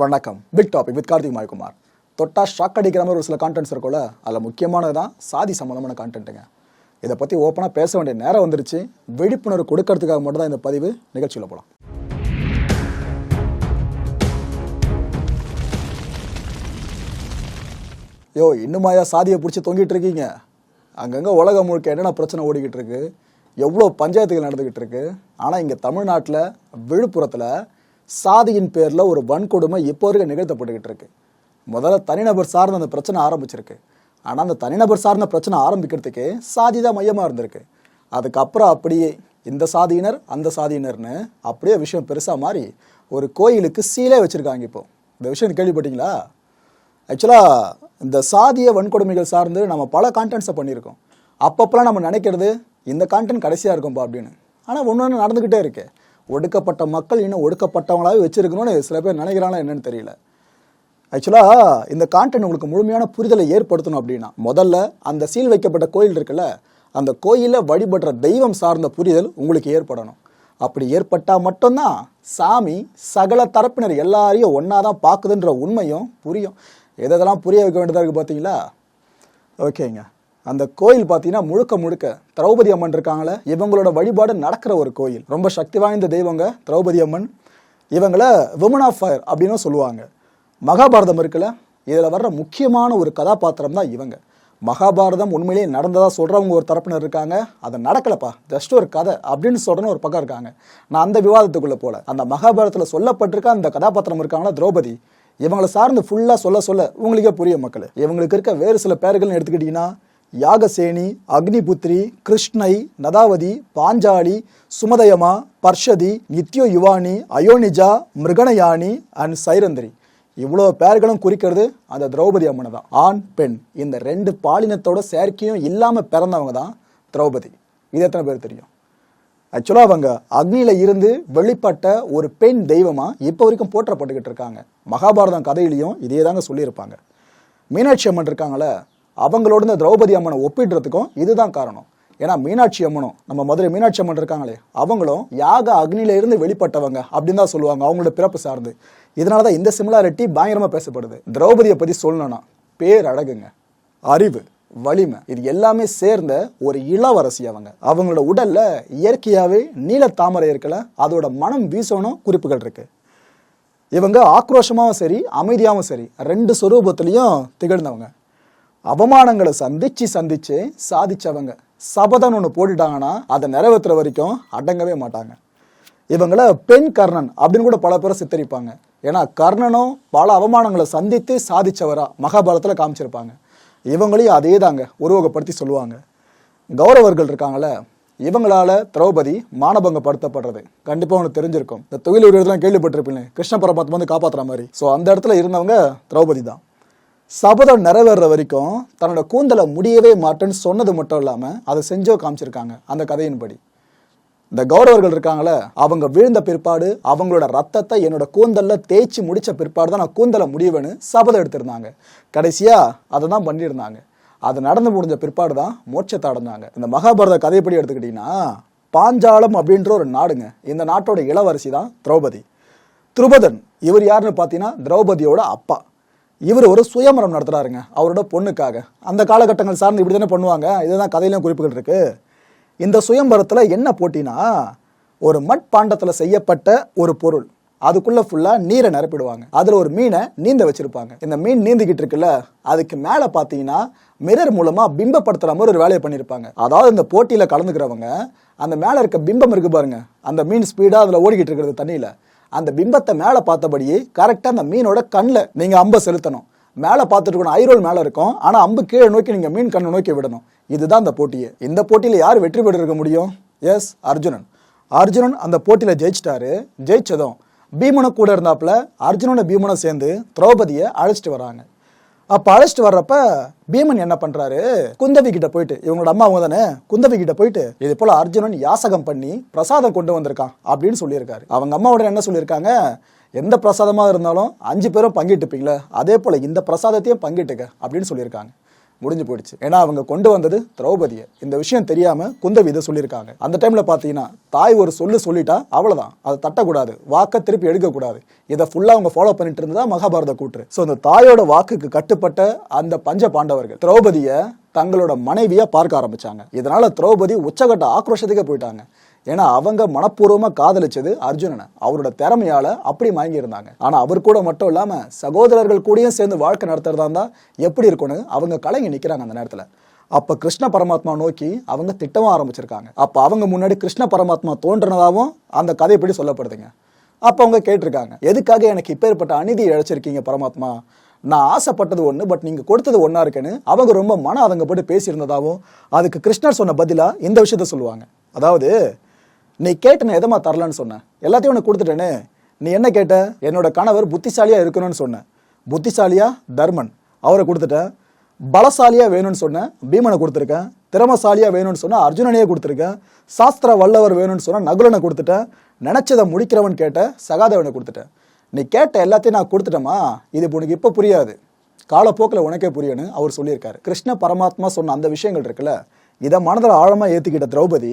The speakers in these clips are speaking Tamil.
வணக்கம். Big topic with Karthik Mayakumar தொட்டா ஷாக் அடிக்கிற மாதிரி ஒரு சில கான்டென்ட்ஸ் இருக்கும்ல அதில் முக்கியமானது தான் சாதி சம்மந்தமான கான்டென்ட்டுங்க இதை பற்றி ஓப்பனாக பேச வேண்டிய நேரம் வந்துருச்சு. விழிப்புணர்வு கொடுக்கறதுக்காக மட்டும் தான் இந்த பதிவு நிகழ்ச்சியில் போகலாம் யோ இன்னுமாயா சாதியை பிடிச்சி தொங்கிட்டு இருக்கீங்க? அங்கங்கே உலகம் முழுக்க என்னென்ன பிரச்சனை ஓடிக்கிட்டு இருக்கு? எவ்வளோ பஞ்சாயத்துகள் நடந்துக்கிட்டு இருக்கு? ஆனால் இங்கே தமிழ்நாட்டில் விழுப்புரத்தில் சாதியின் பேரில் ஒரு வன்கொடுமை இப்போ வரைக்கும் நிகழ்த்தப்பட்டுக்கிட்டு இருக்கு. முதல்ல தனிநபர் சார்ந்த அந்த பிரச்சனை ஆரம்பிச்சிருக்கு. ஆனால் அந்த தனிநபர் சார்ந்த பிரச்சனை ஆரம்பிக்கிறதுக்கு சாதி தான் மையமாக இருந்திருக்கு. அதுக்கப்புறம் அப்படியே இந்த சாதியினர் அந்த சாதியினர்னு அப்படியே விஷயம் பெருசாக மாறி ஒரு கோயிலுக்கு சீலே வச்சுருக்காங்க இப்போ. இந்த விஷயம் கேள்விப்பட்டீங்களா? ஆக்சுவலாக இந்த சாதிய வன்கொடுமைகள் சார்ந்து நம்ம பல கான்டென்ட்ஸை பண்ணியிருக்கோம். அப்பப்போலாம் நம்ம நினைக்கிறது இந்த கான்டென்ட் கடைசியாக இருக்கும்பா அப்படின்னு. ஆனால் ஒன்று ஒன்று நடந்துக்கிட்டே இருக்குது ஒடுக்கப்பட்ட மக்கள் இன்னும் ஒடுக்கப்பட்டவங்களாவே வச்சிருக்கணும்னு சில பேர் நினைக்கிறாங்களா என்னன்னு தெரியல. ஆக்சுவலாக இந்த கான்டென்ட் உங்களுக்கு முழுமையான புரிதலை ஏற்படுத்தணும் அப்படின்னா முதல்ல அந்த சீல் வைக்கப்பட்ட கோயில் இருக்குல்ல அந்த கோயிலில் வழிபடுற தெய்வம் சார்ந்த புரிதல் உங்களுக்கு ஏற்படணும். அப்படி ஏற்பட்டால் மட்டும்தான் சாமி சகல தரப்பினர் எல்லாரையும் ஒன்றா தான் பார்க்குதுன்ற உண்மையும் புரியும். எதெல்லாம் புரிய வைக்க வேண்டியதாக இருக்குது பார்த்தீங்களா? ஓகேங்க அந்த கோயில் பார்த்தீங்கன்னா முழுக்க முழுக்க திரௌபதி அம்மன் இருக்காங்களே இவங்களோட வழிபாடு நடக்கிற ஒரு கோயில். ரொம்ப சக்தி வாய்ந்த தெய்வங்க திரௌபதி அம்மன். இவங்களை விமன் ஆஃப் ஃபயர் அப்படின்னு சொல்லுவாங்க. மகாபாரதம் இருக்குல்ல இதில் வர்ற முக்கியமான ஒரு கதாபாத்திரம் தான் இவங்க. மகாபாரதம் உண்மையிலேயே நடந்ததாக சொல்கிறவங்க ஒரு தரப்பினர் இருக்காங்க. அது நடக்கலப்பா ஜஸ்ட் ஒரு கதை அப்படின்னு சொல்கிறன்னு ஒரு பக்கம் இருக்காங்க. நான் அந்த விவாதத்துக்குள்ளே போல அந்த மகாபாரதத்தில் சொல்லப்பட்டிருக்க அந்த கதாபாத்திரம் இருக்காங்களா திரௌபதி? இவங்களை சார்ந்து ஃபுல்லாக சொல்ல சொல்ல உங்களுக்கே புரிய மக்கள். இவங்களுக்கு இருக்க வேறு சில பேர்கள்னு எடுத்துக்கிட்டிங்கன்னா யாகசேனி அக்னிபுத்ரி கிருஷ்ணை நதாவதி பாஞ்சாலி சுமதயமா பர்ஷதி நித்யோ யுவானி அயோனிஜா மிருகணயானி அண்ட் சைரந்திரி. இவ்வளோ பேர்களும் குறிக்கிறது அந்த திரௌபதி அம்மனை தான். ஆண் பெண். இந்த ரெண்டு பாலினத்தோட செயற்கையும் இல்லாமல் பிறந்தவங்க தான் திரௌபதி. இது எத்தனை பேர் தெரியும்? ஆக்சுவலாக அவங்க அக்னியில் இருந்து வெளிப்பட்ட ஒரு பெண் தெய்வமாக இப்போ வரைக்கும் போற்றப்பட்டுக்கிட்டு இருக்காங்க. மகாபாரதம் கதையிலையும் இதே தாங்க சொல்லியிருப்பாங்க. மீனாட்சி அம்மன் இருக்காங்களே அவங்களோட இந்த திரௌபதி அம்மனை ஒப்பிடுறதுக்கும் இதுதான் காரணம். ஏன்னா மீனாட்சி அம்மனும் நம்ம மதுரை மீனாட்சி அம்மன் இருக்காங்களே அவங்களும் யாக அக்னியில இருந்து வெளிப்பட்டவங்க அப்படின்னு தான் சொல்லுவாங்க அவங்களோட பிறப்பு சார்ந்து. இதனால தான் இந்த சிமிலாரிட்டி பயங்கரமாக பேசப்படுது. திரௌபதியை பற்றி சொல்லணும்னா பேர் அழகுங்க அறிவு வலிமை இது எல்லாமே சேர்ந்த ஒரு இளவரசி அவங்க. அவங்களோட உடல்ல இயற்கையாகவே நீல தாமரை இருக்கல அதோட மனம் வீசணும் குறிப்புகள் இருக்கு. இவங்க ஆக்ரோஷமாகவும் சரி அமைதியாகவும் சரி ரெண்டு சொரூபத்திலையும் திகழ்ந்தவங்க. அவமானங்களை சந்திச்சு சந்திச்சு சாதிச்சவங்க. சபதம் ஒன்று போட்டுட்டாங்கன்னா அதை நிறைவேற்றுற வரைக்கும் அடங்கவே மாட்டாங்க. இவங்கள பெண் கர்ணன் அப்படின்னு கூட பல பேரை சித்தரிப்பாங்க. ஏன்னா கர்ணனும் பல அவமானங்களை சந்தித்து சாதிச்சவரா மகாபாரத்தில் காமிச்சிருப்பாங்க. இவங்களையும் அதே தாங்க உருவகப்படுத்தி சொல்லுவாங்க. கௌரவர்கள் இருக்காங்கள இவங்களால திரௌபதி மானபங்கப்படுத்தப்படுறது. கண்டிப்பாக உனக்கு தெரிஞ்சிருக்கும். இந்த தொழில் ஒரு இடத்துல கேள்விப்பட்டிருப்பீங்க கிருஷ்ண பரமாத்மா வந்து காப்பாற்றுற மாதிரி. ஸோ அந்த இடத்துல இருந்தவங்க திரௌபதி தான். சபதம் நிறைவேற வரைக்கும் தன்னோட கூந்தலை முடியவே மாட்டேன்னு சொன்னது மட்டும் இல்லாமல் அதை செஞ்சோ காமிச்சிருக்காங்க அந்த கதையின்படி. இந்த கௌரவர்கள் இருக்காங்களே அவங்க விழுந்த பிற்பாடு அவங்களோட ரத்தத்தை என்னோட கூந்தலில் தேய்ச்சி முடித்த பிற்பாடு தான் நான் கூந்தலை முடிவேன்னு சபதம் எடுத்திருந்தாங்க. கடைசியாக அதை தான் பண்ணியிருந்தாங்க. அது நடந்து முடிஞ்ச பிற்பாடு தான் மோட்சத்தை அடைஞ்சாங்க. இந்த மகாபாரத கதைப்படி எடுத்துக்கிட்டிங்கன்னா பாஞ்சாலம் அப்படின்ற ஒரு நாடுங்க. இந்த நாட்டோட இளவரசி தான் திரௌபதி. துருபதன் இவர் யாருன்னு பார்த்தீங்கன்னா திரௌபதியோட அப்பா. இவர் ஒரு சுயமரம் நடத்துகிறாருங்க அவரோட பொண்ணுக்காக. அந்த காலகட்டங்கள் சார்ந்து இப்படி தானே பண்ணுவாங்க இதுதான் கதையிலும் குறிப்புகள் இருக்கு. இந்த சுயம்பரத்தில் என்ன போட்டினா ஒரு மட்பாண்டத்தில் செய்யப்பட்ட ஒரு பொருள் அதுக்குள்ளே ஃபுல்லாக நீரை நிரப்பிடுவாங்க. அதில் ஒரு மீனை நீந்த வச்சுருப்பாங்க. இந்த மீன் நீந்திக்கிட்டு இருக்குல்ல அதுக்கு மேலே பார்த்தீங்கன்னா மிரர் மூலமாக பிம்பப்படுத்துகிற மாதிரி ஒரு வேலையை பண்ணியிருப்பாங்க அதாவது இந்த போட்டியில் கலந்துக்கிறவங்க அந்த மேலே இருக்க பிம்பம் இருக்கு பாருங்க அந்த மீன் ஸ்பீடாக அதில் ஓடிக்கிட்டு இருக்கிறது தண்ணியில். அந்த பிம்பத்தை மேல பார்த்தபடியே கரெக்டா அந்த மீனோட கண்ணில் நீங்க அம்பை செலுத்தணும். மேலே பார்த்துட்டு இருக்கணும் ஐரோல் மேலே இருக்கும். ஆனால் அம்பு கீழே நோக்கி நீங்கள் மீன் கண்ணை நோக்கி விடணும். இதுதான் அந்த போட்டியே. இந்த போட்டியில் யார் வெற்றி பெற்றிருக்க முடியும்? எஸ் அர்ஜுனன். அர்ஜுனன் அந்த போட்டியில் ஜெயிச்சிட்டாரு. ஜெயிச்சதும் பீமனை கூட இருந்தாப்புல அர்ஜுனோட பீமனை சேர்ந்து திரௌபதியை அழைச்சிட்டு வராங்க. அப்போ அழைச்சிட்டு வர்றப்ப பீமன் என்ன பண்றாரு? குந்தவி கிட்ட போயிட்டு இவங்களோட அம்மா அவங்க தானே? குந்தவி கிட்ட போயிட்டு இது போல அர்ஜுனன் யாசகம் பண்ணி பிரசாதம் கொண்டு வந்திருக்கான் அப்படின்னு சொல்லியிருக்காரு. அவங்க அம்மாவோட என்ன சொல்லியிருக்காங்க? எந்த பிரசாதமாக இருந்தாலும் அஞ்சு பேரும் பங்கிட்டுப்பீங்களே அதே போல் இந்த பிரசாதத்தையும் பங்கிட்டுக்க அப்படின்னு சொல்லியிருக்காங்க. முடிஞ்சு போயிடுச்சு. ஏன்னா அவங்க கொண்டு வந்தது திரௌபதியை. இந்த விஷயம் தெரியாம குந்தவி இதை சொல்லியிருக்காங்க. அந்த டைம்ல பாத்தீங்கன்னா தாய் ஒரு சொல்லு சொல்லிட்டா அவ்வளவுதான். அதை தட்டக்கூடாது. வாக்க திருப்பி எடுக்கக்கூடாது. இதை ஃபுல்லா அவங்க ஃபாலோ பண்ணிட்டு இருந்ததா மகாபாரத கூற்று. ஸோ அந்த தாயோட வாக்குக்கு கட்டுப்பட்ட அந்த பஞ்ச பாண்டவர்கள் திரௌபதியை தங்களோட மனைவியா பார்க்க ஆரம்பிச்சாங்க. இதனால திரௌபதி உச்சகட்ட ஆக்ரோஷத்துக்கே போயிட்டாங்க. ஏன்னா அவங்க மனப்பூர்வமா காதலிச்சது அர்ஜுனனை. அவரோட திறமையால அப்படி மயங்கி இருந்தாங்க ஆனா அவர் கூட மட்டும் இல்லாம சகோதரர்கள் கூடயும் சேர்ந்து வாழ்க்கை நடத்துறதா இருந்தா எப்படி இருக்கும்னு அவங்க கலங்கி நிக்கிறாங்க அந்த நேரத்துல. அப்ப கிருஷ்ண பரமாத்மா நோக்கி அவங்க திட்டமா ஆரம்பிச்சிருக்காங்க. அப்ப அவங்க முன்னாடி கிருஷ்ண பரமாத்மா தோன்றினதாகவும் அந்த கதைப்படி சொல்லப்படுதுங்க. அப்ப அவங்க கேட்டிருக்காங்க எதுக்காக எனக்கு இப்பேற்பட்ட அநீதி இழைச்சிருக்கீங்க பரமாத்மா? நான் ஆசைப்பட்டது ஒன்று பட் நீங்கள் கொடுத்தது ஒன்றா இருக்குன்னு. அவங்க ரொம்ப மன அதங்கப்பட்டு பேசியிருந்ததாகவும் அதுக்கு கிருஷ்ணர் சொன்ன பதிலாக இந்த விஷயத்த சொல்லுவாங்க. அதாவது நீ கேட்ட நான் எதமா தரலன்னு சொன்னேன்? எல்லாத்தையும் உனக்கு கொடுத்துட்டேனே. நீ என்ன கேட்ட? என்னோட கணவர் புத்திசாலியாக இருக்கணும்னு சொன்னேன். புத்திசாலியா? தர்மன். அவரை கொடுத்துட்டேன் பலசாலியாக வேணும்னு சொன்னேன். பீமனை கொடுத்துருக்கேன். திறமசாலியாக வேணும்னு சொன்ன அர்ஜுனனையே கொடுத்துருக்கேன். சாஸ்திர வல்லவர் வேணும்னு சொன்னா நகுலனை கொடுத்துட்டேன் நினச்சதை முடிக்கிறவன் கேட்ட சகாதேவனை கொடுத்துட்டேன் நீ கேட்ட எல்லாத்தையும் நான் கொடுத்துட்டேமா இது உனக்கு இப்போ புரியாது. காலப்போக்கில் உனக்கே புரியணும் அவர் சொல்லியிருக்காரு. கிருஷ்ண பரமாத்மா சொன்ன அந்த விஷயங்கள் இருக்குல்ல? இதை மனதில் ஆழமாக ஏற்றுக்கிட்ட திரௌபதி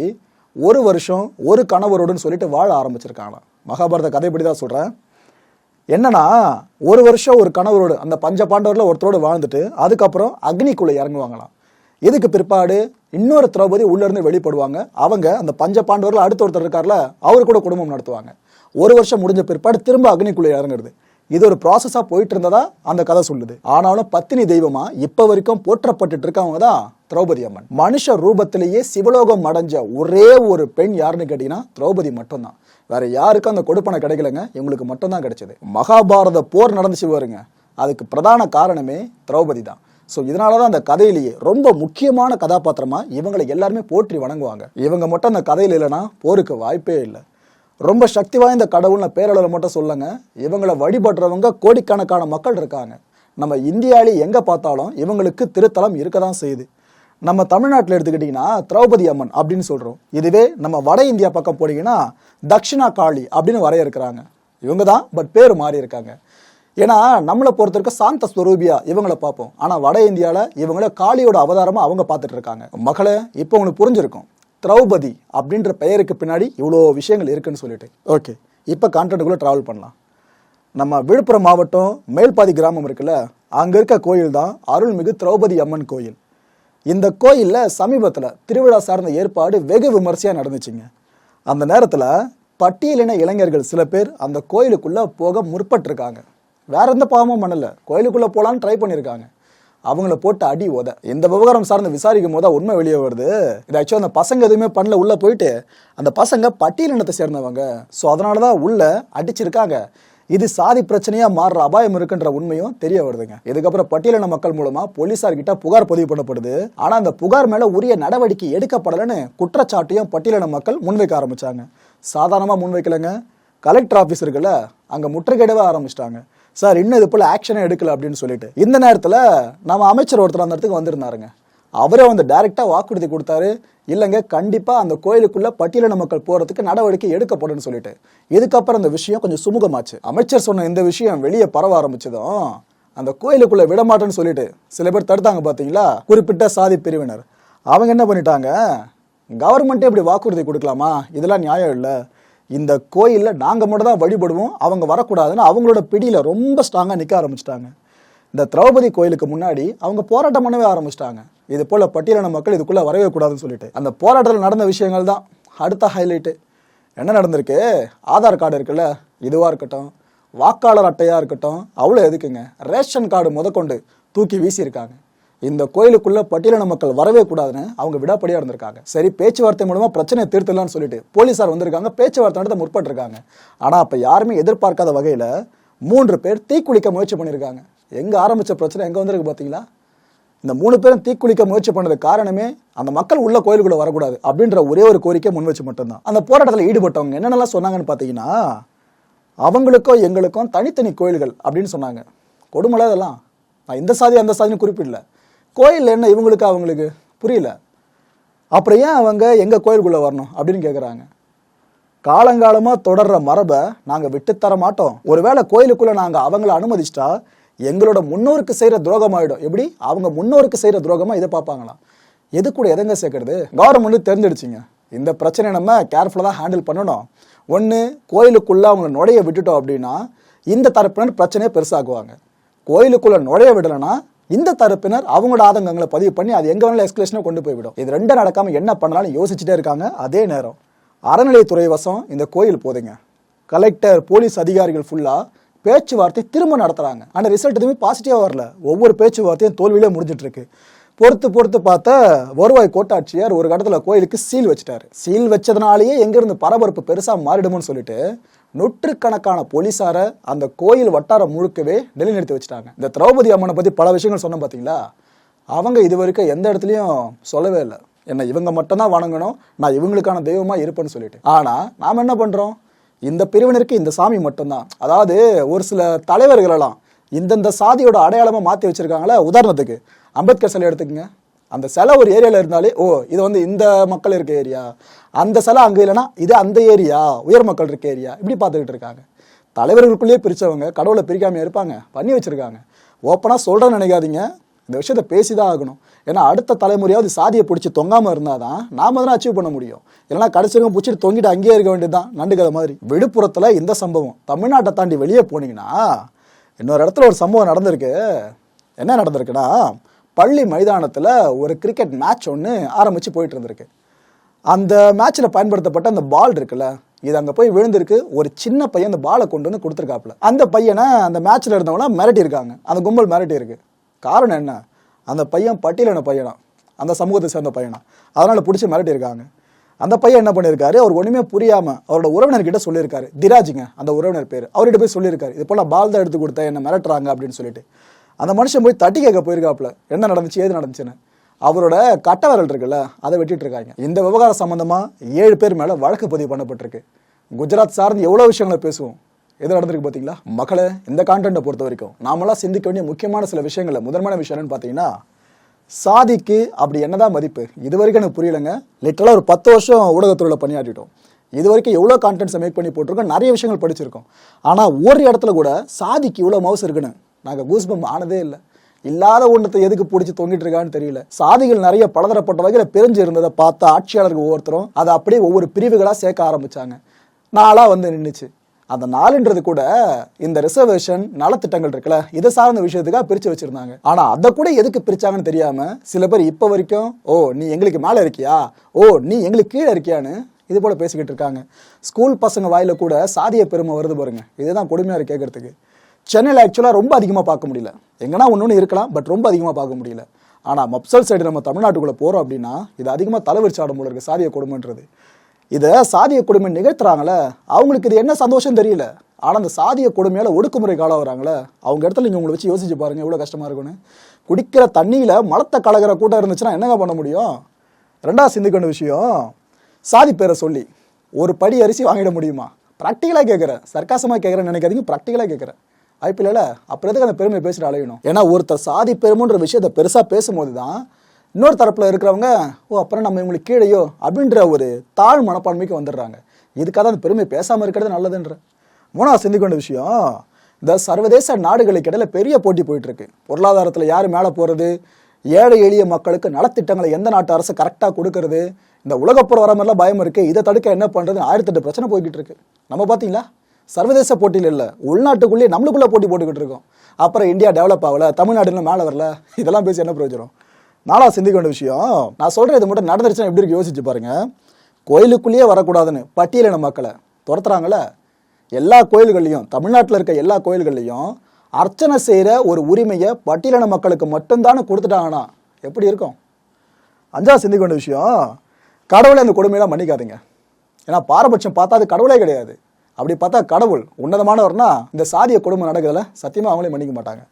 ஒரு வருஷம் ஒரு கணவரோடுன்னு சொல்லிட்டு வாழ ஆரம்பிச்சிருக்காங்களாம். மகாபாரத கதைப்படி தான் சொல்கிறேன் என்னன்னா ஒரு வருஷம் ஒரு கணவரோடு அந்த பஞ்ச பாண்டவரில் ஒருத்தரோடு வாழ்ந்துட்டு அதுக்கப்புறம் அக்னிக்குள்ளே இறங்குவாங்களாம். இதுக்கு பிற்பாடு? இன்னொரு திரௌபதி உள்ளேருந்து வெளிப்படுவாங்க. அவங்க அந்த பஞ்ச பாண்டவரில் அடுத்த ஒருத்தர் இருக்கார்ல அவர் கூட குடும்பம் நடத்துவாங்க. ஒரு வருஷம் முடிஞ்ச பிற்பாடு திரும்ப அக்னிக்குள்ளே இறங்குறது. இது ஒரு ப்ராசஸாக போயிட்டு இருந்ததா அந்த கதை சொல்லுது. ஆனாலும் பத்தினி தெய்வமா இப்போ வரைக்கும் போற்றப்பட்டுட்டு இருக்கவங்க தான் திரௌபதி அம்மன். மனுஷ ரூபத்திலேயே சிவலோகம் அடைஞ்ச ஒரே ஒரு பெண் யாருன்னு கேட்டீங்கன்னா திரௌபதி மட்டும்தான். வேற யாருக்கும் அந்த கொடுப்பனை கிடைக்கலங்க. இவங்களுக்கு மட்டும்தான் கிடைச்சது. மகாபாரத போர் நடந்துச்சு வருங்க அதுக்கு பிரதான காரணமே திரௌபதி தான். ஸோ இதனால தான் அந்த கதையிலேயே ரொம்ப முக்கியமான கதாபாத்திரமா இவங்களை எல்லாருமே போற்றி வணங்குவாங்க. இவங்க மட்டும் அந்த கதையில் இல்லைன்னா போருக்கு வாய்ப்பே இல்லை. ரொம்ப சக்தி வாய்ந்த கடவுள்னு பேரளவில் மட்டும் சொல்லுங்க. இவங்களை வழிபடுறவங்க கோடிக்கணக்கான மக்கள் இருக்காங்க. நம்ம இந்தியாவிலே எங்கே பார்த்தாலும் இவங்களுக்கு திருத்தலம் இருக்க தான் செய்யுது. நம்ம தமிழ்நாட்டில் எடுத்துக்கிட்டிங்கன்னா திரௌபதி அம்மன் அப்படின்னு சொல்கிறோம் இதுவே நம்ம வட இந்தியா பக்கம் போனீங்கன்னா தக்ஷிணா காளி அப்படின்னு வரையறுக்கிறாங்க. இவங்க தான் பட் பேர் மாறி இருக்காங்க. ஏன்னா நம்மளை பொறுத்த சாந்த ஸ்வரூபியா இவங்களை பார்ப்போம். ஆனால் வட இந்தியாவில் இவங்கள காளியோட அவதாரமாக அவங்க பார்த்துட்டு இருக்காங்க. மகளை இப்போ உங்களுக்கு புரிஞ்சிருக்கும். திரௌபதி அப்படின்ற பெயருக்கு பின்னாடி இவ்வளோ விஷயங்கள் இருக்குன்னு சொல்லிட்டு. ஓகே இப்போ கான்டென்ட்டுக்குள்ளே ட்ராவல் பண்ணலாம். நம்ம விழுப்புரம் மாவட்டம் மேல்பாதி கிராமம் இருக்குல்ல அங்கே இருக்க கோயில் தான் அருள்மிகு திரௌபதி அம்மன் கோயில். இந்த கோயிலில் சமீபத்தில் திருவிழா சார்ந்த ஏற்பாடு வெகு விமர்சையாக நடந்துச்சுங்க. அந்த நேரத்தில் பட்டியலின இளைஞர்கள் சில பேர் அந்த கோயிலுக்குள்ளே போக முற்பட்டிருக்காங்க. வேற எந்த பாவமும் பண்ணலை. கோயிலுக்குள்ளே போகலான்னு ட்ரை பண்ணியிருக்காங்க அவங்கள போட்டு அடி உத. இந்த விவகாரம் சார்ந்து விசாரிக்கும் போது உண்மை வெளியே வருது. இது ஆக்சுவலாக அந்த பசங்க எதுவுமே பண்ணல. உள்ள போயிட்டு அந்த பசங்க பட்டியலினத்தை சேர்ந்தவங்க. ஸோ அதனால தான் உள்ள அடிச்சிருக்காங்க. இது சாதி பிரச்சனையா மாறுற அபாயம் இருக்குன்ற உண்மையும் தெரிய வருதுங்க. இதுக்கப்புறம் பட்டியலின மக்கள் மூலமா போலீசார் கிட்ட புகார் பதிவு பண்ணப்படுது. ஆனா அந்த புகார் மேல உரிய நடவடிக்கை எடுக்கப்படலைன்னு குற்றச்சாட்டையும் பட்டியலின மக்கள் முன்வைக்க ஆரம்பிச்சாங்க. சாதாரணமா முன்வைக்கலைங்க. கலெக்டர் ஆஃபீஸ் இருக்குல்ல அங்க முற்றுகையிடவே ஆரம்பிச்சிட்டாங்க. சார் இன்னும் இது போல் ஆக்ஷனே எடுக்கல அப்படின்னு சொல்லிட்டு. இந்த நேரத்தில் நம்ம அமைச்சர் ஒருத்தர் அந்த இடத்துக்கு வந்திருந்தாருங்க. அவரே வந்து டைரெக்டாக வாக்குறுதி கொடுத்தாரு. இல்லைங்க கண்டிப்பாக அந்த கோயிலுக்குள்ளே பட்டியலின மக்கள் போகிறதுக்கு நடவடிக்கை எடுக்கப்படும்னு சொல்லிட்டு. இதுக்கப்புறம் அந்த விஷயம் கொஞ்சம் சுமூகமாச்சு. அமைச்சர் சொன்ன இந்த விஷயம் வெளியே பரவ ஆரம்பிச்சதும் அந்த கோயிலுக்குள்ளே விடமாட்டேன்னு சொல்லிட்டு சில பேர் தடுத்தாங்க பார்த்தீங்களா குறிப்பிட்ட சாதி பிரிவினர். அவங்க என்ன பண்ணிட்டாங்க? கவர்மெண்ட்டே இப்படி வாக்குறுதி கொடுக்கலாமா? இதெல்லாம் நியாயம் இல்லை. இந்த கோயிலில் நாங்கள் மட்டும் தான் வழிபடுவோம் அவங்க வரக்கூடாதுன்னு அவங்களோட பிடியில் ரொம்ப ஸ்ட்ராங்காக நிற்க ஆரம்பிச்சிட்டாங்க. இந்த திரௌபதி கோயிலுக்கு முன்னாடி அவங்க போராட்டம் பண்ணவே ஆரம்பிச்சிட்டாங்க. இது போல் பட்டியலின மக்கள் இதுக்குள்ளே வரவே கூடாதுன்னு சொல்லிட்டு. அந்த போராட்டத்தில் நடந்த விஷயங்கள் தான். அடுத்த ஹைலைட்டு என்ன நடந்திருக்கு? ஆதார் கார்டு இருக்குல்ல இதுவாக இருக்கட்டும் வாக்காளர் அட்டையாக இருக்கட்டும் அவ்வளோ எதுக்குங்க? ரேஷன் கார்டு முதற்கொண்டு தூக்கி வீசியிருக்காங்க. இந்த கோயிலுக்குள்ள பட்டியலின மக்கள் வரவே கூடாதுன்னு அவங்க விடாப்படியா இருந்திருக்காங்க. சரி பேச்சுவார்த்தை மூலமா பிரச்சனையை தீர்த்துலாம்னு சொல்லிட்டு போலீசார் வந்திருக்காங்க பேச்சுவார்த்தை நடத்த முற்பட்டிருக்காங்க. ஆனா அப்ப யாருமே எதிர்பார்க்காத வகையில மூன்று பேர் தீக்குளிக்க முயற்சி பண்ணியிருக்காங்க எங்க ஆரம்பிச்ச பிரச்சனை எங்க வந்திருக்கு பாத்தீங்களா? இந்த மூணு பேரும் தீக்குளிக்க முயற்சி பண்ணது காரணமே அந்த மக்கள் உள்ள கோயிலுக்குள்ள வரக்கூடாது அப்படின்ற ஒரே ஒரு கோரிக்கை முன் வச்சு மட்டும்தான். அந்த போராட்டத்தில் ஈடுபட்டவங்க என்னென்னலாம் சொன்னாங்கன்னு பார்த்தீங்கன்னா அவங்களுக்கும் எங்களுக்கும் தனித்தனி கோயில்கள் அப்படின்னு சொன்னாங்க. கொடுமலை இதெல்லாம். நான் இந்த சாதி அந்த சாதின்னு குறிப்பிடல. கோயில் என்ன இவங்களுக்கு அவங்களுக்கு? புரியல. அப்புறம் ஏன் அவங்க எங்கள் கோயிலுக்குள்ளே வரணும் அப்படின்னு கேட்குறாங்க காலங்காலமாக தொடர்ற மரபை நாங்கள் விட்டுத்தர மாட்டோம். ஒருவேளை கோயிலுக்குள்ளே நாங்கள் அவங்கள அனுமதிச்சிட்டா எங்களோட முன்னோருக்கு செய்கிற துரோகம் ஆகிடும் எப்படி? அவங்க முன்னோருக்கு செய்கிற துரோகமாக இதை பார்ப்பாங்களாம். எது கூட எதங்க சேர்க்கறது? கவர்மெண்ட் தெரிஞ்சிடுச்சிங்க. இந்த பிரச்சனை நம்ம கேர்ஃபுல்லாக தான் ஹேண்டில் பண்ணணும். ஒன்று கோயிலுக்குள்ளே அவங்கள நுழைய விட்டுட்டோம் அப்படின்னா இந்த தரப்பினர் பிரச்சனையை பெருசாக்குவாங்க. கோயிலுக்குள்ளே நுழைய விடலைன்னா இந்த தரப்பினர் அவங்களோட ஆதங்கங்களை பதிவு பண்ணி அது எங்க வேணாலும் எஸ்கலேஷனை கொண்டு போய்விடும். இது ரெண்டும் நடக்காம என்ன பண்ணலாம்னு யோசிச்சுட்டே இருக்காங்க. அதே நேரம் அறநிலையத்துறை வசம் இந்த கோயில் போதுங்க கலெக்டர் போலீஸ் அதிகாரிகள் ஃபுல்லா பேச்சுவார்த்தை திரும்ப நடத்துறாங்க. ஆனால் ரிசல்ட் எதுவுமே பாசிட்டிவாக வரல. ஒவ்வொரு பேச்சுவார்த்தையும் தோல்வியிலே முடிஞ்சிட்டு இருக்கு. பொறுத்து பொறுத்து பார்த்தா வருவாய் கோட்டாட்சியார் ஒரு கடத்தில் கோயிலுக்கு சீல் வச்சுட்டார். சீல் வச்சதுனாலேயே எங்கேருந்து பரபரப்பு பெருசாக மாறிடுமோன்னு சொல்லிட்டு நூற்றுக்கணக்கான போலீஸாரை அந்த கோயில் வட்டாரம் முழுக்கவே நிலைநிறுத்தி வச்சுட்டாங்க. இந்த திரௌபதி அம்மனை பற்றி பல விஷயங்கள் சொன்னோம் பார்த்தீங்களா அவங்க இது வரைக்கும் எந்த இடத்துலையும் சொல்லவே இல்லை. என்ன இவங்க மட்டும்தான் வணங்கணும் நான் இவங்களுக்கான தெய்வமாக இருப்பேன்னு சொல்லிட்டு. ஆனால் நாம் என்ன பண்ணுறோம் இந்த பிரிவினருக்கு இந்த சாமி மட்டும்தான். அதாவது ஒரு சில தலைவர்களெல்லாம் இந்தந்த சாதியோட அடையாளமாக மாற்றி வச்சுருக்காங்களே உதாரணத்துக்கு அம்பேத்கர் சிலை எடுத்துக்கங்க. அந்த சிலை ஒரு ஏரியாவில் இருந்தாலே ஓ இது வந்து இந்த மக்கள் இருக்க ஏரியா. அந்த சிலை அங்கே இல்லைன்னா இது அந்த ஏரியா. உயர் மக்கள் இருக்க ஏரியா. இப்படி பார்த்துக்கிட்டு இருக்காங்க. தலைவர்களுக்குள்ளேயே பிரித்தவங்க கடவுளை பிரிக்காமல் இருப்பாங்க. பண்ணி வச்சுருக்காங்க. ஓப்பனாக சொல்கிறேன்னு நினைக்காதீங்க. இந்த விஷயத்த பேசிதான் ஆகணும். ஏன்னா அடுத்த தலைமுறையாவது சாதியை பிடிச்சி தொங்காமல் இருந்தால் தான் நாம் தான் அச்சீவ் பண்ண முடியும். இல்லைன்னா கடைசிவங்க பிடிச்சிட்டு தொங்கிட்டு அங்கேயே இருக்க வேண்டியதுதான் நண்டு கதை மாதிரி. விழுப்புரத்தில் இந்த சம்பவம். தமிழ்நாட்டை தாண்டி வெளியே போனீங்கன்னா இன்னொரு இடத்துல ஒரு சம்பவம் நடந்திருக்கு. என்ன நடந்திருக்குன்னா பள்ளி மைதானத்தில் ஒரு கிரிக்கெட் மேட்ச் ஒன்று ஆரம்பித்து போயிட்டு இருந்திருக்கு. அந்த மேட்ச்சில் பயன்படுத்தப்பட்ட அந்த பால் இருக்குல்ல இது அங்கே போய் விழுந்திருக்கு. ஒரு சின்ன பையன் அந்த பாலை கொண்டு வந்து கொடுத்துருக்காப்புல. அந்த பையனை அந்த மேட்ச்சில் இருந்தவங்கள மிரட்டியிருக்காங்க. அந்த கும்பல் மிரட்டி இருக்கு. காரணம் என்ன? அந்த பையன் பட்டியலின பையனா? அந்த சமூகத்தை சேர்ந்த பையனா? அதனால் பிடிச்சி மிரட்டியிருக்காங்க. அந்த பையன் என்ன பண்ணியிருக்காரு? அவர் ஒன்றுமே புரியாமல் அவரோட உறவினர்கிட்ட சொல்லியிருக்காரு. திராஜிங்க அந்த உறவினர் பேர். அவர்கிட்ட போய் சொல்லியிருக்காரு. இது போல் பால் தான் எடுத்து கொடுத்தேன். என்ன மிரட்டுறாங்க அப்படின்னு சொல்லிட்டு. அந்த மனுஷன் போய் தட்டி கேட்க போயிருக்காப்புல. என்ன நடந்துச்சு ஏது நடந்துச்சுன்னு. அவரோட கட்ட விரல் இருக்குல்ல அதை வெட்டிட்டு இருக்காங்க இந்த விவகாரம் சம்மந்தமாக ஏழு பேர் மேலே வழக்கு பதிவு பண்ணப்பட்டிருக்கு. குஜராத் சார்ந்து எவ்வளோ விஷயங்களை பேசுவோம்? எது நடந்திருக்கு பார்த்தீங்களா மக்களை இந்த கான்டென்ட்டை பொறுத்த வரைக்கும் நாமெல்லாம் சிந்திக்க வேண்டிய முக்கியமான சில விஷயங்கள முதன்மையான விஷயம் என்னன்னு சாதிக்கு அப்படி என்னதான் மதிப்பு இது வரைக்கும் எனக்கு புரியலங்க. லிட்டலாக ஒரு பத்து வருஷம் ஊடகத்துறையில் பணியாற்றிட்டோம். இது வரைக்கும் எவ்வளோ கான்டென்ட்ஸை மேக் பண்ணி போட்டிருக்கோம் நிறைய விஷயங்கள் படிச்சிருக்கோம். ஆனால் ஒரு இடத்துல கூட சாதிக்கு இவ்வளோ மவுஸ் இருக்குன்னு நாங்கள் கூஸ்பம் ஆனதே இல்லை. இல்லாத ஒன்றத்தை எதுக்கு பிடிச்சி தொங்கிட்டு இருக்கான்னு தெரியல. சாதிகள் நிறைய பலதரப்பட்ட வகையில் பிரிஞ்சு இருந்ததை பார்த்த ஆட்சியாளர்கள் ஒவ்வொருத்தரும் அதை அப்படியே ஒவ்வொரு பிரிவுகளாக சேர்க்க ஆரம்பித்தாங்க நாளாக வந்து நின்றுச்சு அந்த நாளுன்றது கூட இந்த ரிசர்வேஷன் நலத்திட்டங்கள் இருக்குல்ல இதை சார்ந்த விஷயத்துக்காக பிரிச்சு வச்சிருந்தாங்க. ஆனா அதை கூட எதுக்கு பிரிச்சாங்கன்னு தெரியாம சில பேர் இப்ப வரைக்கும் ஓ நீ எங்களுக்கு மேல இருக்கியா? ஓ நீ எங்களுக்கு கீழே இருக்கியான்னு இது போல பேசிக்கிட்டு இருக்காங்க. ஸ்கூல் பசங்க வாயில கூட சாதிய பெருமை வருது பாருங்க. இதுதான் கொடுமையா இருக்கு கேட்கறதுக்கு சென்னையில் ஆக்சுவலாக ரொம்ப அதிகமாக பார்க்க முடியல. எங்கன்னா ஒன்று ஒன்று இருக்கலாம் பட் ரொம்ப அதிகமாக பார்க்க முடியல. ஆனால் மப்சல் சைடு நம்ம தமிழ்நாட்டுக்குள்ளே போகிறோம் அப்படின்னா இது அதிகமாக தலைவரிச்சு ஆடும் போல இருக்கு சாதிய கொடுமைன்றது. இதை சாதிய கொடுமை நிகழ்த்துறாங்களே அவங்களுக்கு இது என்ன சந்தோஷம் தெரியல. ஆனால் அந்த சாதிய கொடுமையால் ஒடுக்குமுறை காலம் வராங்களே அவங்க இடத்துல நீங்கள் உங்களை வச்சு யோசிச்சு பாருங்க எவ்வளோ கஷ்டமாக இருக்குன்னு குடிக்கிற தண்ணியில் மலத்தை கலகிற கூட்டம் இருந்துச்சுன்னா என்னங்க பண்ண முடியும்? ரெண்டாவது சிந்திக்கொண்ட விஷயம். சாதி பேரை சொல்லி ஒரு படி அரிசி வாங்கிட முடியுமா? ப்ராக்டிக்கலாக கேட்குறேன் சர்க்காசமாக கேட்குறேன்னு நினைக்காதீங்க ப்ராக்டிக்கலாக கேட்குறேன் ஐபிஎல்ல அப்புறத்துக்கு அப்புறம் எதுக்கு அந்த பெருமை பேசிட்டு அலையணும்? ஏன்னா ஒருத்தர் சாதி பெருமைன்ற விஷயத்தை பெருசாக பேசும்போது தான் இன்னொரு தரப்பில் இருக்கிறவங்க ஓ அப்புறம் நம்ம இவங்களுக்கு கீழேயோ? அப்படின்ற ஒரு தாழ் மனப்பான்மைக்கு வந்துடுறாங்க. இதுக்காக அந்த பெருமை பேசாமல் இருக்கிறது நல்லதுன்ற. மூணாவது சிந்திக்கொண்ட விஷயம் இந்த சர்வதேச நாடுகளுக்கு இடையில பெரிய போட்டி போயிட்டு இருக்கு பொருளாதாரத்தில் யார் மேலே போகிறது ஏழை எளிய மக்களுக்கு நலத்திட்டங்களை எந்த நாட்டு அரசு கரெக்டாக கொடுக்கறது? இந்த உலகப்புற வர மாதிரிலாம் பயம் இருக்குது இதை தடுக்க என்ன பண்ணுறதுன்னு ஆயிரத்தெட்டு பிரச்சனை போய்கிட்டு இருக்கு. நம்ம பார்த்தீங்களா? சர்வதேச போட்டியில் இல்லை உள்நாட்டுக்குள்ளேயே நம்மளுக்குள்ளே போட்டி போட்டுக்கிட்டு இருக்கோம். அப்புறம் இந்தியா டெவலப் ஆகலை தமிழ்நாடுன்னு மேலே வரல இதெல்லாம் பேசி என்ன பிரயோஜனம்? நாளா சிந்திக்க வேண்டிய விஷயம் நான் சொல்கிறேன் இது மட்டும் நடந்துருச்சுன்னா எப்படி இருக்கு யோசிச்சு பாருங்கள் கோயிலுக்குள்ளேயே வரக்கூடாதுன்னு பட்டியலின மக்களை துரத்துறாங்கல்ல. எல்லா கோயில்கள்லையும் தமிழ்நாட்டில் இருக்க எல்லா கோயில்கள்லையும் அர்ச்சனை செய்கிற ஒரு உரிமையை பட்டியலின மக்களுக்கு மட்டும்தானே கொடுத்துட்டாங்கன்னா எப்படி இருக்கும்? அஞ்சா சிந்திக்க வேண்டிய விஷயம் கடவுளை அந்த கொடுமையெல்லாம் மன்னிக்காதீங்க. ஏன்னா பாரபட்சம் பார்த்தா அது கடவுளே கிடையாது. அப்படி பார்த்தா கடவுள் உன்னதமானவர்னா இந்த சாதிய கொடுமை நடக்குதுல சத்தியமாக அவங்களே மன்னிக்க மாட்டாங்க.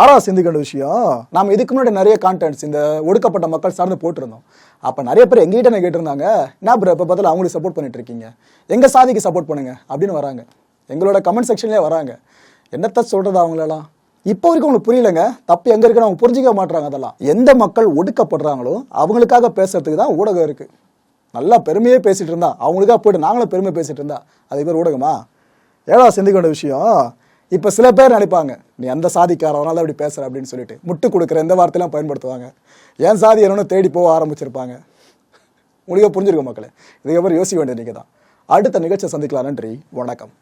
ஆறா சிந்திக்க விஷயம் நாம் இதுக்கு முன்னாடி நிறைய கான்டென்ட்ஸ் இந்த ஒடுக்கப்பட்ட மக்கள் சார்ந்து போட்டிருந்தோம். அப்போ நிறைய பேர் எங்ககிட்ட என்ன கேட்டிருந்தாங்க என்ன ப்ரோ இப்போ பார்த்தாலும் அவங்களுக்கு சப்போர்ட் பண்ணிட்டு இருக்கீங்க. எங்கள் சாதிக்கு சப்போர்ட் பண்ணுங்க அப்படின்னு வராங்க. எங்களோட கமெண்ட் செக்ஷன்லேயே வராங்க. என்னத்த சொல்கிறது அவங்களெல்லாம்? இப்போ வரைக்கும் உங்களுக்கு புரியலங்க. தப்பு எங்கே இருக்குன்னு அவங்க புரிஞ்சிக்க மாட்டாங்க அதெல்லாம். எந்த மக்கள் ஒடுக்கப்படுறாங்களோ அவங்களுக்காக பேசுறதுக்கு தான் ஊடகம் இருக்குது நல்லா பெருமையே பேசிகிட்டு இருந்தா. அவங்களுக்காக போயிட்டு நாங்களும் பெருமை பேசிகிட்டு இருந்தா. அது பேர் ஊடகமா? ஏழாவது சிந்திக்க வேண்டிய விஷயம்? இப்போ சில பேர் நினைப்பாங்க நீ அந்த சாதிக்காரவனால அப்படி பேசுகிற அப்படின்னு சொல்லிட்டு. முட்டு கொடுக்குற இந்த வார்த்தையெல்லாம் பயன்படுத்துவாங்க. ஏன் சாதி என்னன்னு தேடி போக ஆரம்பிச்சிருப்பாங்க? உங்களுக்கே புரிஞ்சிருக்க மக்களே. இதுக்கப்புறம் யோசிக்க வேண்டிய நீங்கள் தான் அடுத்த நிகழ்ச்சியை சந்திக்கலாம். நன்றி. வணக்கம்.